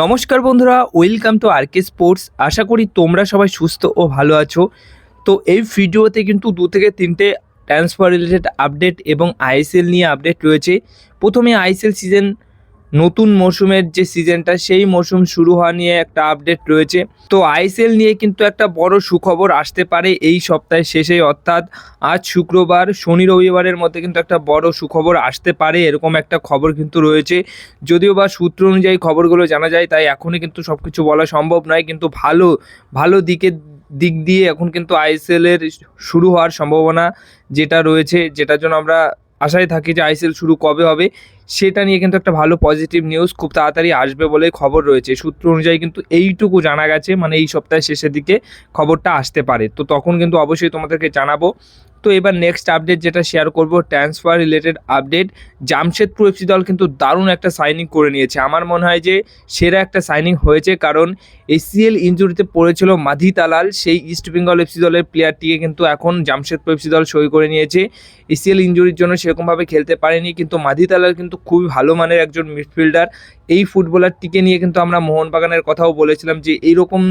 নমস্কার বন্ধুরা welcome to R K sports আশা করি তোমরা সবাই সুস্থ ও ভালো আছো। তো এই ভিডিওতে কিন্তু দু থেকে তিনটে ট্রান্সফার রিলেটেড আপডেট এবং আইএসএল নিয়ে আপডেট রয়েছে। প্রথমে আইএসএল সিজন নতুন মরশুমের যে সিজনটা, সেই মরশুম শুরু হওয়া নিয়ে একটা আপডেট রয়েছে। তো আইএসএল নিয়ে কিন্তু একটা বড় সুখবর আসতে পারে এই সপ্তাহের শেষে অর্থাৎ আজ শুক্রবার, শনি রবিবারের মধ্যে কিন্তু একটা বড় সুখবর আসতে পারে, এরকম একটা খবর কিন্তু রয়েছে। যদিও বা সূত্র অনুযায়ী খবরগুলো জানা যায়, তাই এখনই কিন্তু সব কিছু বলা সম্ভব নয়, কিন্তু ভালো ভালো দিকের দিক দিয়ে এখন কিন্তু আইএসএল এর শুরু হওয়ার সম্ভাবনা যেটা রয়েছে, যেটার জন্য আমরা আশায় থাকি যে আইসিএল শুরু কবে হবে, সেটা নিয়ে কিন্তু একটা ভালো পজিটিভ নিউজ খুব তাড়াতাড়ি আসবে বলে খবর রয়েছে। সূত্র অনুযায়ী কিন্তু এইটুকু জানা গেছে মানে এই সপ্তাহের শেষের দিকে খবরটা আসতে পারে। তো তখন কিন্তু অবশ্যই তোমাদেরকে জানাব তো এবার নেক্সট আপডেট যেটা শেয়ার করব transfer related update Jamshedpur FC দল কিন্তু দারুণ একটা সাইনিং করে নিয়েছে। আমার মনে হয় যে সেরা একটা সাইনিং হয়েছে কারণ এসিএল ইঞ্জুরিতে পড়েছিল মাধি তালাল সেই ইস্ট বেঙ্গল এফসি দলের প্লেয়ারটিকে কিন্তু এখন জামশেদপুর এফসি দল সই করে নিয়েছে। এসিএল ইঞ্জুরির জন্য সেরকমভাবে খেলতে পারেনি, কিন্তু মাধি তালাল কিন্তু খুবই ভালো মানের একজন মিডফিল্ডার এই ফুটবলারটিকে নিয়ে কিন্তু আমরা মোহনবাগানের কথাও বলেছিলাম যে এইরকম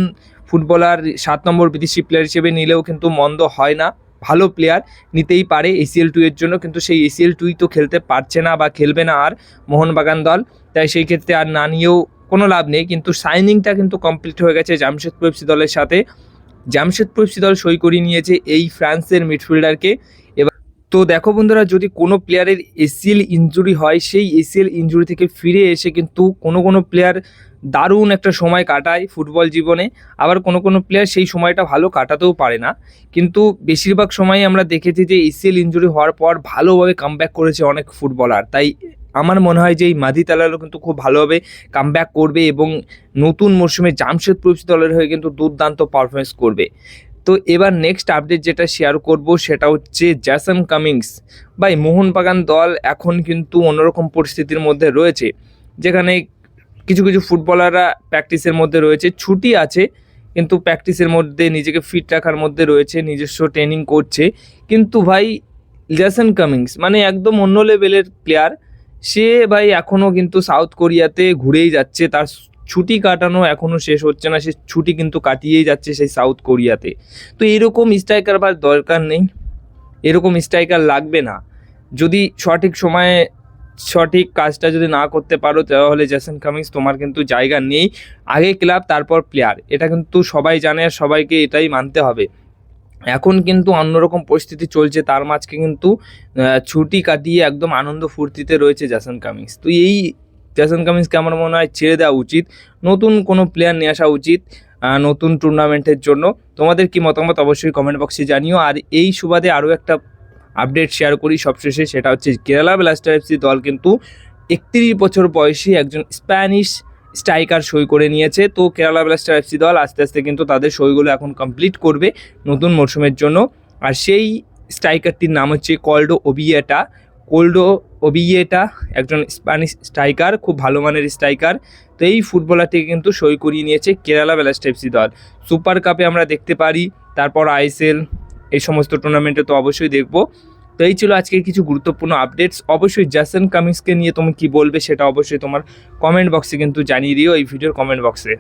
ফুটবলার সাত নম্বর বিদেশি প্লেয়ার হিসেবে নিলেও কিন্তু মন্দ হয় না। ভালো প্লেয়ার নিতেই পারে এসিএল টু এর জন্য। কিন্তু সেই এসিএল টুই তো খেলতে পারছে না বা খেলবে না আর মোহনবাগান দল। তাই সেই ক্ষেত্রে আর না নিয়েও কোনো লাভ নেই। কিন্তু সাইনিংটা কিন্তু কমপ্লিট হয়ে গেছে জামশেদপুর এফসি দলের সাথে। জামশেদপুর এফসি দল সই করিয়ে নিয়েছে এই ফ্রান্সের মিডফিল্ডারকে তো দেখো বন্ধুরা, যদি কোনো প্লেয়ারের এসিএল ইঞ্জুরি হয়, সেই এসিএল ইঞ্জুরি থেকে ফিরে এসে কিন্তু কোনো কোনো প্লেয়ার দারুণ একটা সময় কাটায় ফুটবল জীবনে। আবার কোনো কোনো প্লেয়ার সেই সময়টা ভালো কাটাতেও পারে না। কিন্তু বেশিরভাগ সময় আমরা দেখেছি যে এসিএল ইঞ্জুরি হওয়ার পর ভালোভাবে কামব্যাক করেছে অনেক ফুটবলার তাই আমার মনে হয় যে এই মাদি তালালও কিন্তু খুব ভালোভাবে কামব্যাক করবে এবং নতুন মরশুমে জামশেদপুর দলের হয়ে কিন্তু দুর্দান্ত পারফরমেন্স করবে। তো এবার নেক্সট আপডেট যেটা শেয়ার করব সেটা হচ্ছে জ্যাসন কামিংস ভাই, মোহনবাগান দল এখন কিন্তু অন্যরকম পরিস্থিতির মধ্যে রয়েছে, যেখানে কিছু কিছু ফুটবলাররা প্র্যাকটিসের মধ্যে রয়েছে, ছুটি আছে, কিন্তু প্র্যাকটিসের মধ্যে নিজেকে ফিট রাখার মধ্যে রয়েছে, নিজস্ব ট্রেনিং করছে, কিন্তু ভাই জ্যাসন কামিংস মানে একদম অন্য লেভেলের প্লেয়ার সে ভাই এখনও কিন্তু সাউথ কোরিয়াতে ঘুরেই যাচ্ছে, তার ছুটি কাটানো এখনও শেষ হচ্ছে না, সে ছুটি কিন্তু কাটিয়েই যাচ্ছে সেই সাউথ কোরিয়াতে তো এরকম স্ট্রাইকার বা দরকার নেই, এরকম স্ট্রাইকার লাগবে না। যদি সঠিক সময়ে সঠিক কাজটা যদি না করতে পারো, তাহলে জ্যাসন কামিংস তোমার কিন্তু জায়গা নেই। আগে ক্লাব তারপর প্লেয়ার এটা কিন্তু সবাই জানে আর সবাইকে এটাই মানতে হবে। এখন কিন্তু অন্যরকম পরিস্থিতি চলছে, তার মাঝকে কিন্তু ছুটি কাটিয়ে একদম আনন্দ ফুর্তিতে রয়েছে জ্যাসন কামিংস তো এই জ্যাসন কামিংসকে আমার মনে হয় ছেড়ে দেওয়া উচিত। নতুন কোনো প্লেয়ার নিয়ে আসা উচিত নতুন টুর্নামেন্টের জন্য। তোমাদের কি মতামত অবশ্যই কমেন্ট বক্সে জানিও। আর এই সুবাদে আরও একটা আপডেট শেয়ার করি সবশেষে, সেটা হচ্ছে কেরালা ব্লাস্টার এফসি দল কিন্তু একত্রিশ বছর বয়সী একজন স্প্যানিশ স্ট্রাইকার সই করে নিয়েছে। তো কেরালা ব্লাস্টার এফসি দল আস্তে আস্তে কিন্তু তাদের সইগুলো এখন কমপ্লিট করবে নতুন মরশুমের জন্য। আর সেই স্ট্রাইকারটির নাম হচ্ছে কল্ডো ওবিয়েটা কোল্ডো ওবিয়েটা একজন স্প্যানিশ স্ট্রাইকার, খুব ভালো মানের স্ট্রাইকার। তো এই ফুটবলারটিকে কিন্তু সই করিয়ে নিয়েছে কেরালা ব্লাস্টার এফসি দল। সুপার কাপে আমরা দেখতে পারি, তারপর আইএসএল, এই সমস্ত টুর্নামেন্টে তো অবশ্যই দেখব। তো এই ছিল আজকের কিছু গুরুত্বপূর্ণ আপডেটস। অবশ্যই জ্যাসন কামিংসকে নিয়ে তুমি কি বলবে সেটা অবশ্যই তোমার কমেন্ট বক্সে কিন্তু জানিয়ে দিও, এই ভিডিওর কমেন্ট বক্সে।